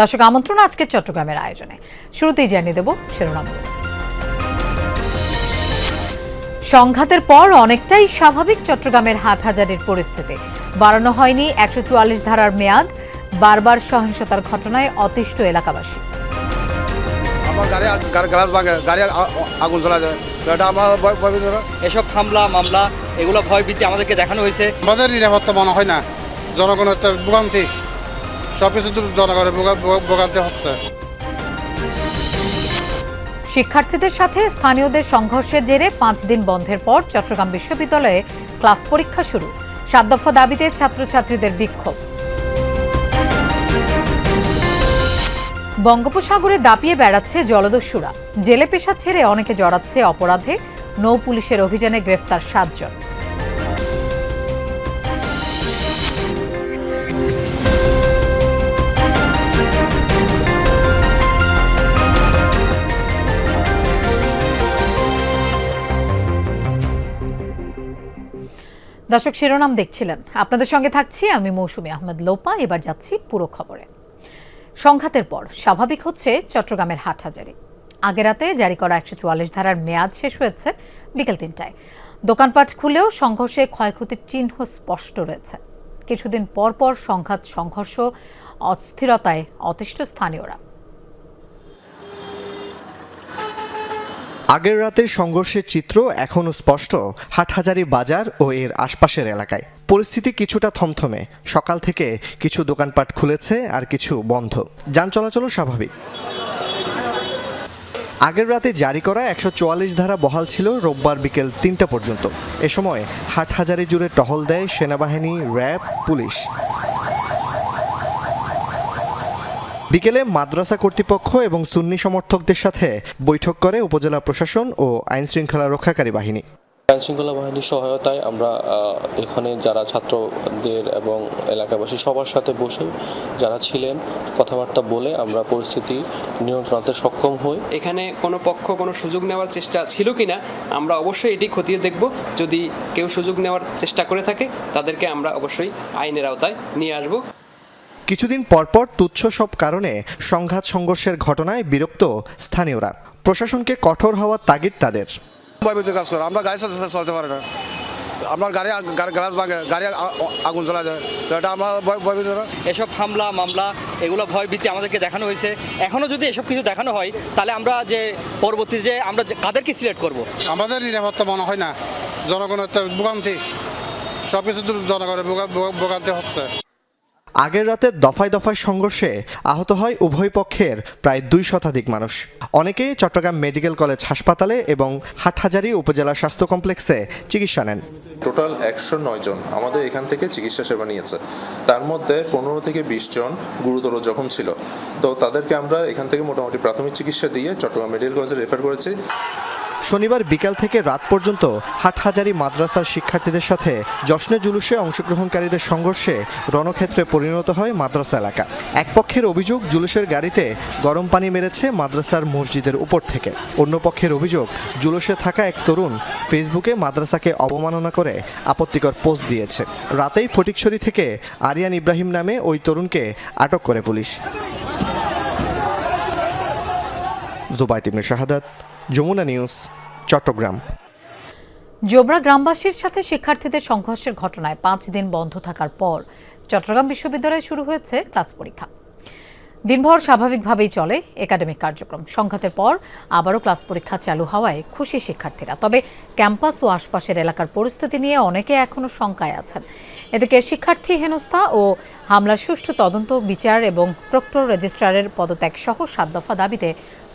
দর্শক আমন্ত্রণ আজকের চট্টগ্রামের আয়োজনে। শুরুতেই জানিয়ে দেব শিরোনাম। সংঘাতের পর অনেকটাই স্বাভাবিক চট্টগ্রামের হাটহাজারির পরিস্থিতি। বাড়ানো হয়নি একশো চুয়াল্লিশ ধারার মেয়াদ বারবার সহিংসতার ঘটনায় অতিষ্ঠ এলাকাবাসী। আমার গাড়ি গাড়ি গ্লাস ভাঙে গাড়ি আ- আ- আগুন যায়। এসব হামলা মামলা এগুলো ভয় ভয়ভীতি আমাদেরকে দেখানো হয়েছে। আমাদের নিরাপত্তা মনে হয় না। জনগণের ভোগান্তি। সব কিছু তো জনগণের ভোগান্তি হচ্ছে। শিক্ষার্থীদের সাথে স্থানীয়দের সংঘর্ষের জেরে পাঁচ দিন বন্ধের পর চট্টগ্রাম বিশ্ববিদ্যালয়ে ক্লাস পরীক্ষা শুরু। সাত দফা দাবিতে ছাত্রছাত্রীদের বিক্ষোভ। বঙ্গোপসাগরে দাপিয়ে বেড়াচ্ছে জলদস্যুরা। জেলে পেশা ছেড়ে অনেকে জড়াচ্ছে অপরাধে। নৌ পুলিশের অভিযানে গ্রেফতার সাতজন। দর্শক শিরোনাম দেখছিলেন। আপনাদের সঙ্গে থাকছি আমি মৌসুমী আহমেদ লোপা, এবার যাচ্ছি পুরো খবরে। সংঘাতের পর স্বাভাবিক হচ্ছে চট্টগ্রামের হাটহাজারি। আগের রাতে জারি করা একশো চুয়াল্লিশ ধারার মেয়াদ শেষ হয়েছে বিকেল তিনটায়। দোকানপাট খুলেও সংঘর্ষে ক্ষয়ক্ষতির চিহ্ন স্পষ্ট রয়েছে। কিছুদিন পর পর সংঘাত, সংঘর্ষ, অস্থিরতায় অতিষ্ঠ স্থানীয়রা। আগের রাতের সংঘর্ষের চিত্র এখনও স্পষ্ট হাটহাজারি বাজার ও এর আশপাশের এলাকায়। পরিস্থিতি কিছুটা থমথমে। সকাল থেকে কিছু দোকানপাট খুলেছে আর কিছু বন্ধ। যান চলাচলও স্বাভাবিক। আগের রাতে জারি করা একশো চুয়াল্লিশ ধারা বহাল ছিল রোববার বিকেল তিনটা পর্যন্ত। এ সময় হাটহাজারি জুড়ে টহল দেয় সেনাবাহিনী, র্যাব, পুলিশ। বিকেলে মাদ্রাসা কর্তৃপক্ষ এবং সুন্নি সমর্থকদের সাথে বৈঠক করে উপজেলা প্রশাসন ও আইন শৃঙ্খলা রক্ষাকারী বাহিনী। আইন শৃঙ্খলা বাহিনীর সহায়তায় আমরা এখানে যারা ছাত্রদের এবং এলাকাবাসী সবার সাথে বসে যারা ছিলেন কথাবার্তা বলে আমরা পরিস্থিতি নিয়ন্ত্রণাতে সক্ষম হই। এখানে কোনো পক্ষ কোনো সুযোগ নেওয়ার চেষ্টা ছিল কিনা আমরা অবশ্যই এটি খতিয়ে দেখব। যদি কেউ সুযোগ নেওয়ার চেষ্টা করে থাকে তাদেরকে আমরা অবশ্যই আইনের আওতায় নিয়ে আসব। কিছুদিন পরপর তুচ্ছ সব কারণে সংঘাত সংঘর্ষের ঘটনায় বিরক্ত স্থানীয়রা। প্রশাসনকে কঠোর হওয়ার তাগিদ তাদের। ভয় কাজ করে। আমরা গাড়ি চলতে- চলতে পারি না। আমার গাড়ি গাড়ি গ্লাস ভাঙে গাড়ি আগুন জ্বলা যায় তো এটা আমার ভয় ভয় এসব হামলা মামলা এগুলো ভয়ভীতি আমাদেরকে দেখানো হয়েছে। এখনও যদি এসব কিছু দেখানো হয় তাহলে আমরা যে পরবর্তী যে আমরা যে কাদেরকে সিলেক্ট করব? আমাদের নিরাপত্তা মনে হয় না। জনগণের ভোগান্তি। সব কিছু তো জনগণের ভোগান্তি হচ্ছে। আগের রাতে দফায় দফায় সংঘর্ষে আহত হয় উভয় পক্ষের প্রায় দুই শতাধিক মানুষ। অনেকে চট্টগ্রাম মেডিকেল কলেজ হাসপাতালে এবং হাটহাজারী উপজেলা স্বাস্থ্য কমপ্লেক্সে চিকিৎসা নেন। টোটাল একশো নয় জন আমাদের এখান থেকে চিকিৎসা সেবা নিয়েছে। তার মধ্যে পনেরো থেকে বিশ জন গুরুতর জখম ছিল। তো তাদেরকে আমরা এখান থেকে মোটামুটি প্রাথমিক চিকিৎসা দিয়ে চট্টগ্রাম মেডিকেল কলেজে রেফার করেছি। শনিবার বিকাল থেকে রাত পর্যন্ত হাটহাজারি মাদ্রাসার শিক্ষার্থীদের সাথে জশ্নে জুলুসে অংশগ্রহণকারীদের সংঘর্ষে রণক্ষেত্রে পরিণত হয় মাদ্রাসা এলাকা। এক পক্ষের অভিযোগ, জুলুসের গাড়িতে গরম পানি মেরেছে মাদ্রাসার মসজিদের উপর থেকে। অন্য পক্ষের অভিযোগ, জুলুসে থাকা এক তরুণ ফেসবুকে মাদ্রাসাকে অবমাননা করে আপত্তিকর পোস্ট দিয়েছে। রাতেই ফটিকছড়ি থেকে আরিয়ান ইব্রাহিম নামে ওই তরুণকে আটক করে পুলিশ। জুবাইত ইবনে শাহাদাত যমুনা নিউজ, চট্টগ্রাম। জোবরা গ্রামবাসীর সাথে শিক্ষার্থীদের সংঘর্ষের ঘটনায় পাঁচ দিন বন্ধ থাকার পর চট্টগ্রাম বিশ্ববিদ্যালয়ে শুরু হয়েছে ক্লাস পরীক্ষা। দিনভর স্বাভাবিকভাবেই চলে একাডেমিক কার্যক্রম। সংঘাতের পর আবারও ক্লাস পরীক্ষা চালু হওয়ায় খুশি শিক্ষার্থীরা। তবে ক্যাম্পাস ও আশপাশের এলাকার পরিস্থিতি নিয়ে অনেকে এখনও শঙ্কায় আছেন। এদিকে শিক্ষার্থী হেনস্থা ও হামলার সুষ্ঠু তদন্ত, বিচার এবং প্রক্টর রেজিস্ট্রারের পদত্যাগ সহ সাত দফা দাবিতে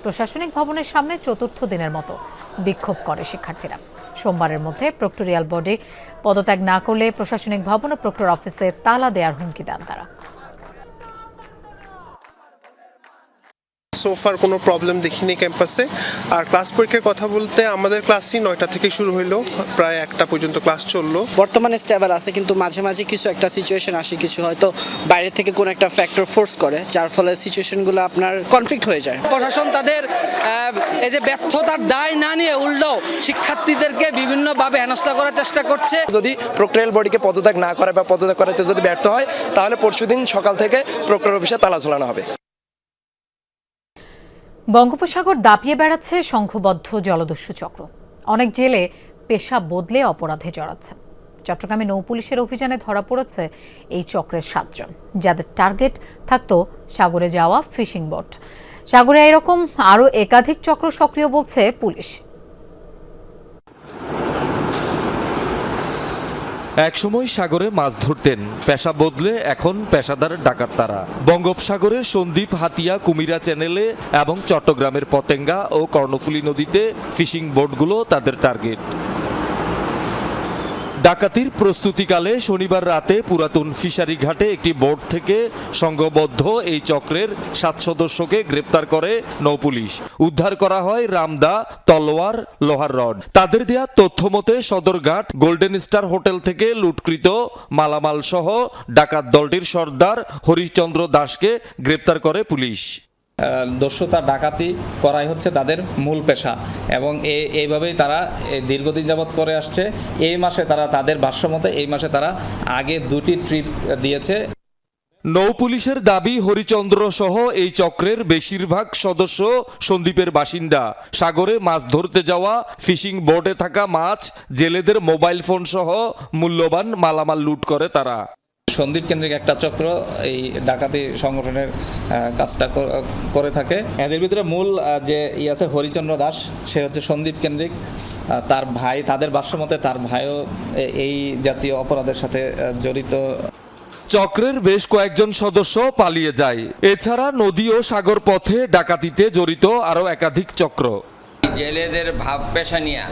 প্রশাসনিক ভবনের সামনে চতুর্থ দিনের মতো বিক্ষোভ করে শিক্ষার্থীরা। সোমবারের মধ্যে প্রক্টোরিয়াল বডি পদত্যাগ না করলে প্রশাসনিক ভবন ও প্রক্টর অফিসে তালা দেওয়ার হুমকি দেন তারা। সোফার কোনো প্রবলেম দেখিনি ক্যাম্পাসে আর ক্লাস পরীক্ষার কথা বলতে আমাদের ক্লাসই নয়টা থেকে শুরু হইল প্রায় একটা পর্যন্ত ক্লাস চলল। বর্তমানে স্টেবল আছে কিন্তু মাঝে মাঝে কিছু একটা সিচুয়েশন আসে কিছু হয়তো বাইরে থেকে কোনো একটা ফ্যাক্টর ফোর্স করে যার ফলে সিচুয়েশনগুলো আপনার কনফ্লিক্ট হয়ে যায়। প্রশাসন তাদের এই যে ব্যর্থতার দায় না নিয়ে উল্টো শিক্ষার্থীদেরকে বিভিন্নভাবে হেনস্থা করার চেষ্টা করছে। যদি প্রক্রিয়াল বডিকে পদত্যাগ না করে বা পদত্যাগ করাতে যদি ব্যর্থ হয় তাহলে পরশুদিন সকাল থেকে প্রক্রিয়ার অফিসে তালা ঝোলানো হবে। বঙ্গোপসাগর দাপিয়ে বেড়াচ্ছে সংঘবদ্ধ জলদস্যু চক্র। অনেক জেলে পেশা বদলে অপরাধে জড়াচ্ছে। চট্টগ্রামে নৌপুলিশের অভিযানে ধরা পড়েছে এই চক্রের সাতজন। যাদের টার্গেট থাকত সাগরে যাওয়া ফিশিং বোট। সাগরে এরকম আরও একাধিক চক্র সক্রিয় বলছে পুলিশ। একসময় সাগরে মাছ ধরতেন। পেশা বদলে এখন পেশাদার ডাকাত তারা। বঙ্গোপসাগরে সন্দ্বীপ, হাতিয়া, কুমিরা চ্যানেলে এবং চট্টগ্রামের পতেঙ্গা ও কর্ণফুলী নদীতে ফিশিং বোটগুলো তাদের টার্গেট। ডাকাতির প্রস্তুতিকালে শনিবার রাতে পুরাতন ফিশারি ঘাটে একটি বোট থেকে সংঘবদ্ধ এই চক্রের সাত সদস্যকে গ্রেপ্তার করে নৌপুলিশ। উদ্ধার করা হয় রামদা, তলোয়ার, লোহার রড। তাদের দেয়া তথ্য মতে সদরঘাট গোল্ডেন স্টার হোটেল থেকে লুটকৃত মালামাল সহ ডাকাত দলটির সর্দার হরিচন্দ্র দাসকে গ্রেপ্তার করে পুলিশ। দস্যুতা ডাকাতি করাই হচ্ছে তাদের মূল পেশা। এবং এইভাবেই তারা দীর্ঘদিন যাবৎ করে আসছে। এই মাসে তারা তাদের ভাষ্যমতে এই মাসে তারা আগে দুটি ট্রিপ দিয়েছে। নৌপুলিশের দাবি, হরিচন্দ্র সহ এই চক্রের বেশিরভাগ সদস্য সন্দ্বীপের বাসিন্দা। সাগরে মাছ ধরতে যাওয়া, ফিশিং বোটে থাকা মাছ, জেলেদের মোবাইল ফোন সহ মূল্যবান মালামাল লুট করে তারা। সন্দীপ কেন্দ্রিক একটা চক্র এই ডাকাতি সংগঠনের কাজটা করে থাকে। এদের ভিতরে মূল যে ই আছে হরিচন্দ্র দাস সে হচ্ছে সন্দীপ কেন্দ্রিক তার ভাই তাদের ভাষ্যমতে তার ভাইও এই জাতীয় অপরাধের সাথে জড়িত। চক্রের বেশ কয়েকজন সদস্য পালিয়ে যায়। এছাড়া নদী ও সাগর পথে ডাকাতিতে জড়িত আরও একাধিক চক্র। জেলেদের ভাব পেশা নিয়ে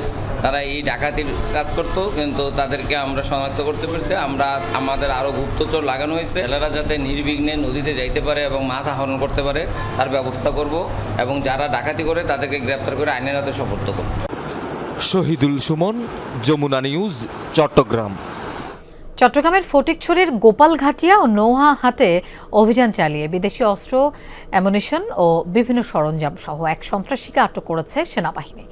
তারা এই ডাকাতির কাজ করতো কিন্তু তাদেরকে আমরা শনাক্ত করতে পেরেছি। আমরা আমাদের আরও গুপ্তচর লাগানো হয়েছে। জেলেরা যাতে নির্বিঘ্নে নদীতে যাইতে পারে এবং মাছ আহরণ করতে পারে তার ব্যবস্থা করব এবং যারা ডাকাতি করে তাদেরকে গ্রেপ্তার করে আইনের হাতে সোপর্দ করব। শহীদুল সুমন যমুনা নিউজ চট্টগ্রাম। চট্টগ্রামের ফটিকছড়ির গোপালঘাটিয়া ও নৌহা হাটে অভিযান চালিয়ে বিদেশি অস্ত্র অ্যামুনিশন ও বিভিন্ন সরঞ্জাম সহ এক সন্ত্রাসীকে আটক করেছে সেনাবাহিনী।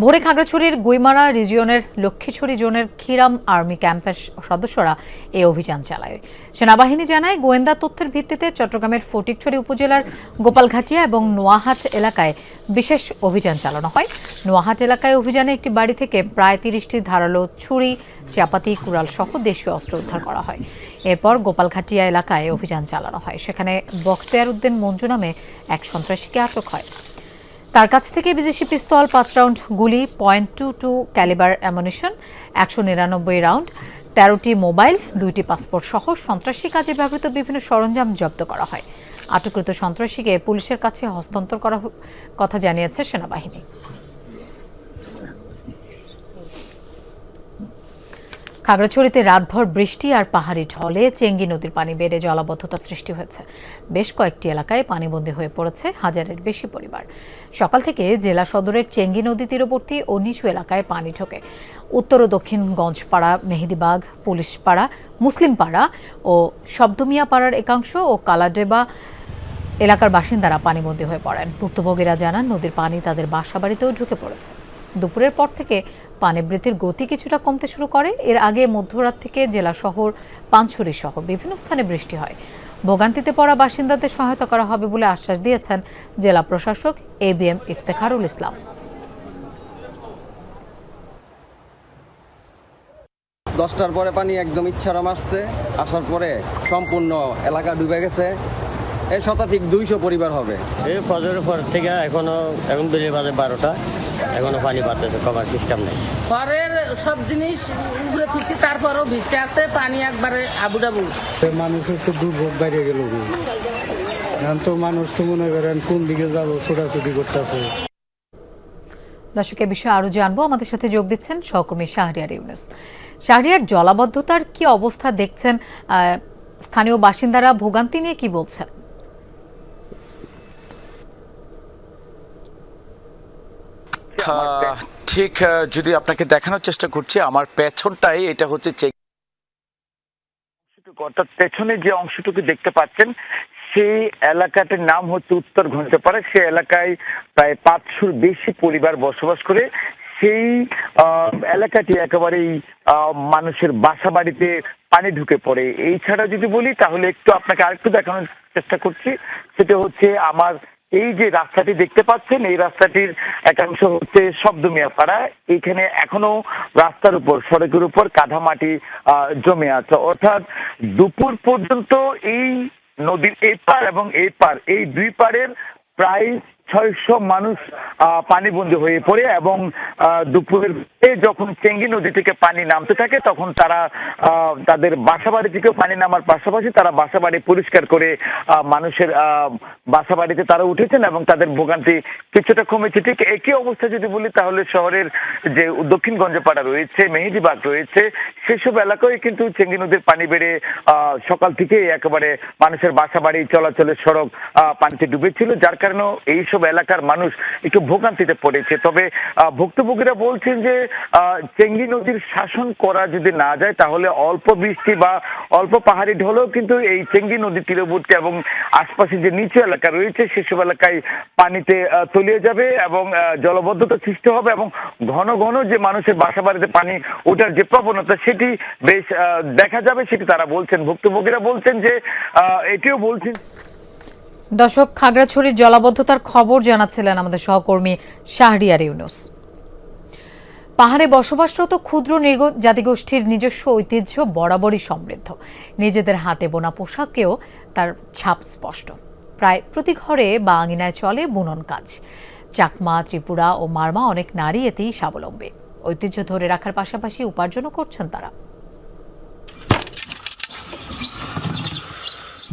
ভোরে খাগড়াছড়ির গুইমারা রিজিয়নের লক্ষ্মীছড়ি জোনের খিরাম আর্মি ক্যাম্পের সদস্যরা এই অভিযান চালায়। সেনাবাহিনী জানায়, গোয়েন্দা তথ্যের ভিত্তিতে চট্টগ্রামের ফটিকছড়ি উপজেলার গোপালঘাটিয়া এবং নোয়াহাট এলাকায় বিশেষ অভিযান চালানো হয়। নোয়াহাট এলাকায় অভিযানে একটি বাড়ি থেকে প্রায় তিরিশটি ধারালো ছুরি, চাপাতি, কুড়াল সহ দেশীয় অস্ত্র উদ্ধার করা হয়। এরপর গোপালঘাটিয়া এলাকায় অভিযান চালানো হয়। সেখানে বখতিয়ার উদ্দিন মঞ্জু নামে এক সন্ত্রাসীকে আটক হয়। তার কাছ থেকে বিদেশি পিস্তল, পাঁচ রাউন্ড গুলি point two two calibre ammunition একশো নিরানব্বই রাউন্ড, তেরোটি মোবাইল, দুইটি পাসপোর্ট সহ সন্ত্রাসী কাজে ব্যবহৃত বিভিন্ন সরঞ্জাম জব্দ করা হয়। আটককৃত সন্ত্রাসীকে পুলিশের কাছে হস্তান্তর করা কথা জানিয়েছে সেনাবাহিনী। খাগড়াছড়িতে রাতভর বৃষ্টি আর পাহাড়ি ঢলে চেঙ্গি নদীর পানি বেড়ে জলাবদ্ধতা সৃষ্টি হয়েছে। বেশ কয়েকটি এলাকায় পানিবন্দী হয়ে পড়েছে হাজারের বেশি পরিবার। সকাল থেকে জেলা সদরের চেঙ্গি নদী তীরবর্তী ও নিচু এলাকায় পানি ঢোকে। উত্তর ও দক্ষিণ গঞ্জপাড়া মেহেদিবাগ পুলিশপাড়া মুসলিমপাড়া ও শব্দমিয়া পাড়ার একাংশ ও কালাডেবা এলাকার বাসিন্দারা পানিবন্দী হয়ে পড়েন। ভুক্তভোগীরা জানান, নদীর পানি তাদের বাসাবাড়িতেও ঢুকে পড়েছে। দুপুরের পর থেকে পানি বৃদ্ধির গতি কিছুটা কমতে শুরু করে। এর আগে মধ্যরাত থেকে জেলা শহর পাঞ্ছড়ি সহ বিভিন্ন স্থানে বৃষ্টি হয়। ভোগান্তিতে পড়া বাসিন্দাদের সহায়তা করা হবে বলে আশ্বাস দিয়েছেন জেলা প্রশাসক A B M Iftekharul Islam. দশটার পরে পানি একদম ইচ্ছারাম আসছে। আসার পরে সম্পূর্ণ এলাকা ডুবে গেছে। এই শতাধিক দুইশো পরিবার হবে। এই ফজরের পর থেকে এখনও এখন বেরিয়ে বাজে বারোটা। এখনও পানি বাড়তেছে কমার সিস্টেম নেই। ঘরের সব জিনিস উগড়ে তুলছি তারপরও ভিজতে আছে পানি একবারে আবুডাবু। মানুষের তো দুর্ভোগ বাইরে গেল এখন তো মানুষ তো মনে করেন কোন দিকে যাব ছোটাছুটি করতেছে। দর্শক এ বিষয়ে আরও জানব। আমাদের সাথে যোগ দিচ্ছেন সহকর্মী শাহরিয়ার ইউনুস। শাহরিয়ার জলাবদ্ধতার কি অবস্থা দেখছেন আহ, স্থানীয় বাসিন্দারা ভোগান্তি নিয়ে কি বলছেন? ঠিক যদি আপনাকে দেখানোর চেষ্টা করছি আমার পেছনটাই এটা হচ্ছে চেক অর্থাৎ পেছনে যে অংশটুকু দেখতে পাচ্ছেন সেই এলাকাটির নাম হচ্ছে উত্তর ঘন্টপাড়া সেই এলাকায় প্রায় পাঁচশোর বেশি পরিবার বসবাস করে। সেই এলাকাটি একেবারেই আহ, মানুষের বাসা বাড়িতে পানি ঢুকে পড়ে। এই ছাড়া যদি বলি তাহলে একটু আপনাকে আরেকটু দেখানোর চেষ্টা করছি। সেটা হচ্ছে আমার এই যে রাস্তাটি দেখতে পাচ্ছেন, এই রাস্তাটির একাংশ হচ্ছে শব্দমিয়াপাড়া। এখানে এখনও রাস্তার উপর, সড়কের উপর কাদা মাটি জমে আছে। অর্থাৎ দুপুর পর্যন্ত এই নদীর এপার পার এবং এপার পার, এই দুই পারের প্রায় ছয়শো মানুষ পানিবন্দী হয়ে পড়ে এবং দুপুরের যখন চেঙ্গি নদী থেকে পানি নামতে থাকে, তখন তারা তাদের বাসাবাড়ি থেকে পানি নামার পাশাপাশি তারা বাসাবাড়ি পরিষ্কার করে মানুষের বাসাবাড়িতে তারা উঠেছেন এবং তাদের ভোগান্তি কিছুটা কমেছে। ঠিক একই অবস্থা যদি বলি, তাহলে শহরের যে দক্ষিণ গঞ্জপাড়া রয়েছে, মেহেদিবাগ রয়েছে, সেসব এলাকায় কিন্তু চেঙ্গি নদীর পানি বেড়ে সকাল থেকে একেবারে মানুষের বাসাবাড়ি, চলাচলের সড়ক পানিতে ডুবেছিল যার কারণে এইসব এলাকার মানুষ একটু ভোগান্তিতে পড়েছে। তবে ভুক্তভোগীরা বলছেন যে চেঙ্গি নদীর শাসন করা যদি না যায়, তাহলে অল্প বৃষ্টি বা অল্প পাহাড়ি ঢলেও কিন্তু এই চেঙ্গি নদী তীরবর্তী এবং আশপাশে যে নিচু এলাকা রয়েছে, সেসব এলাকায় পানিতে তলিয়ে যাবে এবং জলবদ্ধতা সৃষ্টি হবে এবং ঘন ঘন যে মানুষের বাসা বাড়িতে পানি ওঠার যে প্রবণতা, সেটি বেশ দেখা যাবে, সেটি তারা বলছেন। ভুক্তভোগীরা বলছেন যে এটিও বলছেন দর্শক, খাগড়াছড়ির জলাবদ্ধতার খবর জানাচ্ছিলেন আমাদের সহকর্মী শাহরিয়ার ইউনুস। পাহাড়ে বসবাসরত ক্ষুদ্র জাতিগোষ্ঠীর নিজস্ব ঐতিহ্য বরাবরই সমৃদ্ধ। নিজেদের হাতে বোনা পোশাকেও তার ছাপ স্পষ্ট। প্রায় প্রতি ঘরে বা আঙিনায় চলে বুনন কাজ। চাকমা, ত্রিপুরা ও মারমা অনেক নারী এতেই স্বাবলম্বী। ঐতিহ্য ধরে রাখার পাশাপাশি উপার্জনও করছেন তারা।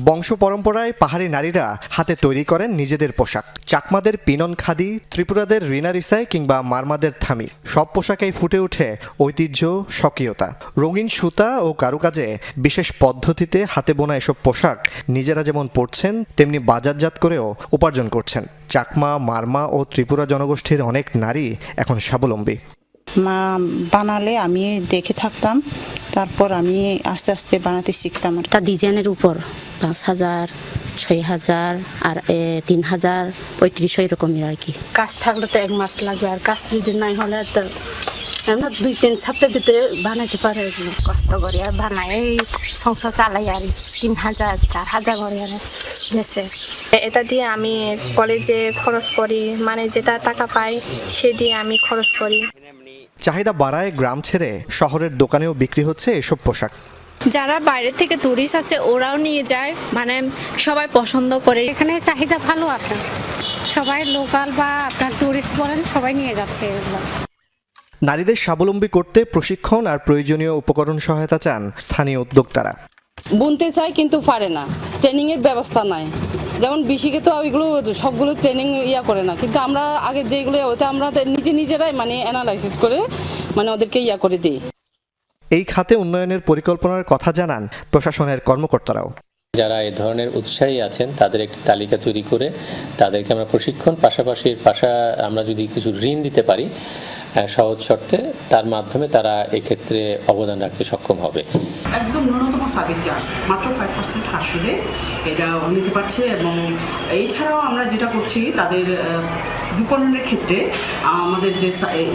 বংশ পরম্পরায় পাহাড়ি নারীরা হাতে তৈরি করেন নিজেদের পোশাক। চাকমাদের পিনন খাদি, ত্রিপুরাদের রিনা রিসাই কিংবা মারমাদের থামি। সব পোশাকেই ফুটে ওঠে ঐতিহ্য, স্বকীয়তা। রঙিন সুতা ও কারুকাজে বিশেষ পদ্ধতিতে হাতে বোনা এসব পোশাক নিজেরা যেমন পরছেন, তেমনি বাজারজাত করেও উপার্জন করছেন। চাকমা, মারমা ও ত্রিপুরা জনগোষ্ঠীর অনেক নারী এখন স্বাবলম্বী। মা বানালে আমি দেখে থাকতাম তারপর আমি আস্তে আস্তে বানাতে শিখতাম আর। একটা ডিজাইনের উপর পাঁচ হাজার ছয় হাজার আর এ, তিন হাজার পঁয়ত্রিশশো এরকমের আর কি কাজ থাকলে তো এক মাস লাগবে আর কাজ যদি নাই হলে তো আমরা দুই তিন সপ্তাহের ভিতরে বানাইতে পারে। কষ্ট করে আর বানাই এই সংসার চালাই আর তিন হাজার চার হাজার করে আর গেছে এটা দিয়ে আমি কলেজে খরচ করি মানে যেটা টাকা পাই সে দিয়ে আমি খরচ করি চাহিদা বাড়ায় গ্রাম ছেড়ে শহরের দোকানেও বিক্রি হচ্ছে এসব পোশাক। যারা বাইরে থেকে টুরিস্ট আছে ওরাও নিয়ে যায়। মানে সবাই পছন্দ করে। এখানে চাহিদা ভালো আপনার। সবাই লোকাল বা আপনার টুরিস্ট বলেন সবাই নিয়ে যাচ্ছে এগুলো। নারীদের স্বাবলম্বী করতে প্রশিক্ষণ আর প্রয়োজনীয় উপকরণ সহায়তা চান স্থানীয় উদ্যোক্তারা। বুনতে চাই কিন্তু পারে না। ট্রেনিং এর ব্যবস্থা নাই। যেমন বিশিকে তো ওইগুলো সবগুলো ট্রেনিং ইয়া করে না। কিন্তু আমরা আগে যেগুলো ওতে আমরা নিজে নিজেরাই মানে অ্যানালাইসিস করে মানে ওদেরকে ইয়া করে দিই। এই খাতে উন্নয়নের পরিকল্পনার কথা জানান প্রশাসনের কর্মকর্তারাও। যারা এই ধরনের উৎসাহী আছেন তাদের একটি তালিকা তৈরি করে তাদেরকে আমরা প্রশিক্ষণ পাশাপাশি পাশা আমরা যদি কিছু ঋণ দিতে পারি সহজ শর্তে তার মাধ্যমে তারা এক্ষেত্রে অবদান রাখতে সক্ষম হবে। একদম ন্যূনতম সার্ভিস চার্জ মাত্র ফাইভ পার্সেন্ট হার সুদে এটা নিতে পারছে এবং এছাড়াও আমরা যেটা করছি তাদের বিপণনের ক্ষেত্রে আমাদের যে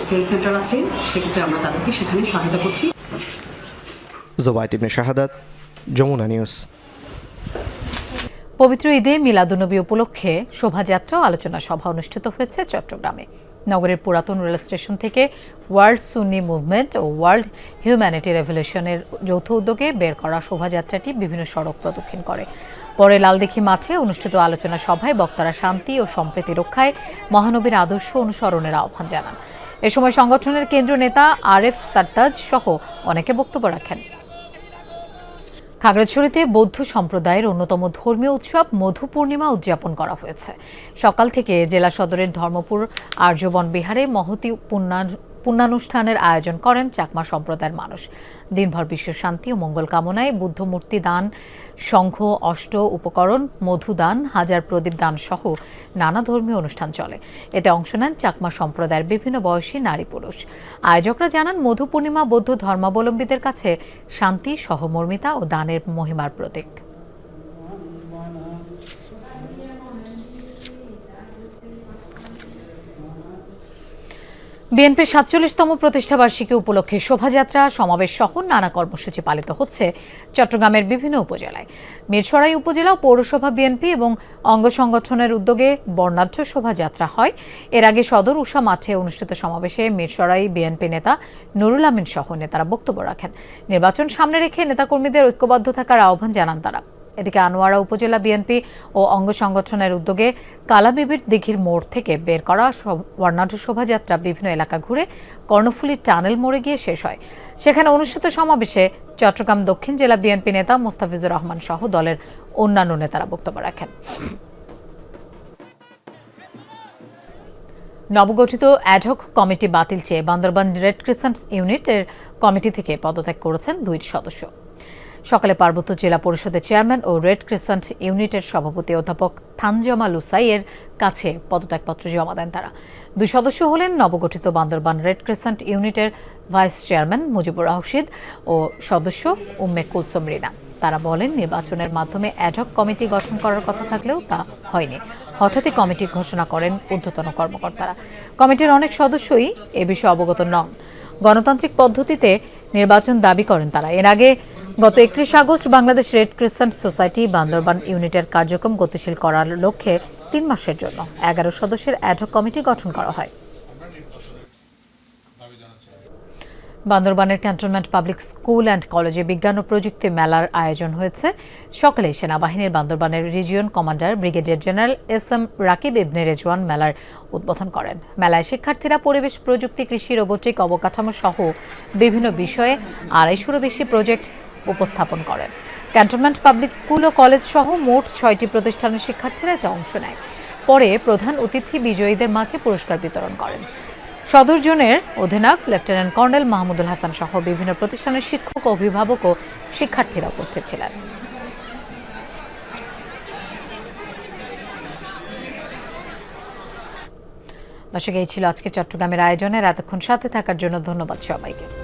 সেল সেন্টার আছে সেক্ষেত্রে আমরা তাদেরকে সেখানে সহায়তা করছি। ইবনে শাহাদাত যমুনা নিউজ। পবিত্র ঈদে মিলাদুনবী উপলক্ষে শোভাযাত্রা আলোচনা সভা অনুষ্ঠিত হয়েছে চট্টগ্রামে। নগরের পুরাতন রেল স্টেশন থেকে ওয়ার্ল্ড সুন্নি মুভমেন্ট ও ওয়ার্ল্ড হিউম্যানিটি রেভলিউশনের যৌথ উদ্যোগে বের করা শোভাযাত্রাটি বিভিন্ন সড়ক প্রদক্ষিণ করে। পরে লালদিঘি মাঠে অনুষ্ঠিত আলোচনা সভায় বক্তারা শান্তি ও সম্প্রীতি রক্ষায় মহানবীর আদর্শ অনুসরণের আহ্বান জানান। এ সময় সংগঠনের কেন্দ্রীয় নেতা আরেফ সারতাজ সহ অনেকে বক্তব্য রাখেন। খাগড়াছড়িতে বৌদ্ধ সম্প্রদায়ের অন্যতম ধর্মীয় উৎসব মধু পূর্ণিমা উদযাপন করা হয়েছে। সকাল থেকে জেলা সদরের ধর্মপুর আর্যবন বিহারে মহতি পুণ্যা- পুণ্যানুষ্ঠানের আয়োজন করেন চাকমা সম্প্রদায়ের মানুষ। দিনভর বিশ্ব শান্তি ও মঙ্গল কামনায় বুদ্ধ মূর্তি দান শঙ্খ অষ্ট উপকরণ, মধু দান, হাজার প্রদীপ দান সহ নানা ধর্মীয় অনুষ্ঠান চলে। এতে অংশ নেন চাকমা সম্প্রদায়ের বিভিন্ন বয়সী নারী পুরুষ। আয়োজকরা জানান মধু পূর্ণিমা বৌদ্ধ ধর্মাবলম্বীদের কাছে শান্তি, সহমর্মিতা ও দানের মহিমার প্রতীক। বিএনপির সাতচল্লিশতম প্রতিষ্ঠাবার্ষিকী উপলক্ষে শোভাযাত্রা, সমাবেশ সহ নানা কর্মসূচি পালিত হচ্ছে চট্টগ্রামের বিভিন্ন উপজেলায়। মিরসরাই উপজেলা পৌরসভা বিএনপি এবং অঙ্গ সংগঠনের উদ্যোগে বর্ণাঢ্য শোভাযাত্রা হয়। এর আগে সদর উষা মাঠে অনুষ্ঠিত সমাবেশে মিরসরাই বিএনপি নেতা নুরুল আমিন সহ নেতারা বক্তব্য রাখেন। নির্বাচন সামনে রেখে নেতাকর্মীদের ঐক্যবদ্ধ থাকার আহ্বান জানান তারা। এদিকে আনোয়ারা উপজেলা বিএনপি ও অঙ্গ সংগঠনের উদ্যোগে কালাবিবির দিঘির মোড় থেকে বের করা বর্ণাঢ্য শোভাযাত্রা বিভিন্ন এলাকা ঘুরে কর্ণফুলী টানেল মোড়ে গিয়ে শেষ হয়। সেখানে অনুষ্ঠিত সমাবেশে চট্টগ্রাম দক্ষিণ জেলা বিএনপি নেতা মোস্তাফিজুর রহমান সহ দলের অন্যান্য নেতারা বক্তব্য রাখেন। নবগঠিত অ্যাডহক কমিটি বাতিল চেয়ে বান্দরবান রেড ক্রিসেন্ট ইউনিটের কমিটি থেকে পদত্যাগ করেছেন দুই সদস্য। সকালে পার্বত্য জেলা পরিষদের চেয়ারম্যান ও রেড ক্রিসেন্ট ইউনিটের সভাপতি অধ্যাপক থানজমা লুসাইয়ের কাছে পদত্যাগপত্র জমা দেন তারা। দুই সদস্য হলেন নবগঠিত বান্দরবান রেড ক্রিসেন্ট ইউনিটের ভাইস চেয়ারম্যান মুজিবুর রশিদ ও সদস্য উম্মে কুলসুম রিনা। তারা বলেন, নির্বাচনের মাধ্যমে অ্যাডহক কমিটি গঠন করার কথা থাকলেও তা হয়নি। হঠাৎই কমিটি ঘোষণা করেন ঊর্ধ্বতন কর্মকর্তারা। কমিটির অনেক সদস্যই এ বিষয়ে অবগত নন। গণতান্ত্রিক পদ্ধতিতে নির্বাচন দাবি করেন তারা। এর আগে গত একত্রিশ August Bangladesh red crescent society Bandarban ইউনিটের কার্যক্রম গতিশীল করার লক্ষ্যে তিন মাসের জন্য এগারো সদস্যের অ্যাডহক কমিটি গঠন করা হয়। বান্দরবানের ক্যান্টনমেন্ট পাবলিক স্কুল অ্যান্ড কলেজে বিজ্ঞান ও প্রযুক্তি মেলার আয়োজন হয়েছে। সকালে সেনাবাহিনীর বান্দরবানের region commander brigadier general S M Rakib Ibne Rezwan মেলার উদ্বোধন করেন। মেলায় শিক্ষার্থীরা পরিবেশ, প্রযুক্তি, কৃষি, রোবোটিক, অবকাঠামো সহ বিভিন্ন বিষয়ে আড়াইশোরও বেশি প্রজেক্ট উপস্থাপন করেন। ক্যান্টনমেন্ট পাবলিক স্কুল ও কলেজ সহ মোট ছয়টি প্রতিষ্ঠানের শিক্ষার্থীরা এতে অংশ নেয়। পরে প্রধান অতিথি বিজয়ীদের মাঝে পুরস্কার বিতরণ করেন। সদর জোনের অধিনায়ক লেফটেন্যান্ট কর্নেল মাহমুদুল হাসান সহ বিভিন্ন প্রতিষ্ঠানের শিক্ষক, অভিভাবক ও শিক্ষার্থীরা উপস্থিত ছিলেন। দর্শক, এই ছিল আজকে চট্টগ্রামের আয়োজনের। এতক্ষণ সাথে থাকার জন্য ধন্যবাদ সবাইকে।